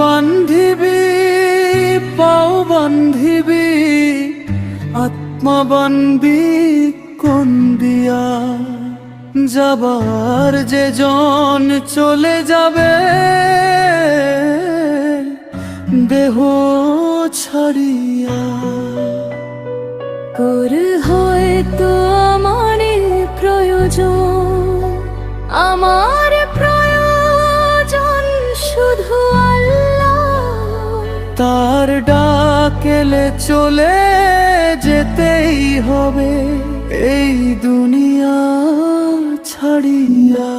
বান্ধিবি, পাও বান্ধিবি আত্মা বানবি কোন দিয়া? যাবার যে জন চলে যাবে, দেহ ছাড়িয়া। তোর হয়তো তার ডাকেলে চলে যেতেই হবে। এই দুনিয়া ছাড়িয়া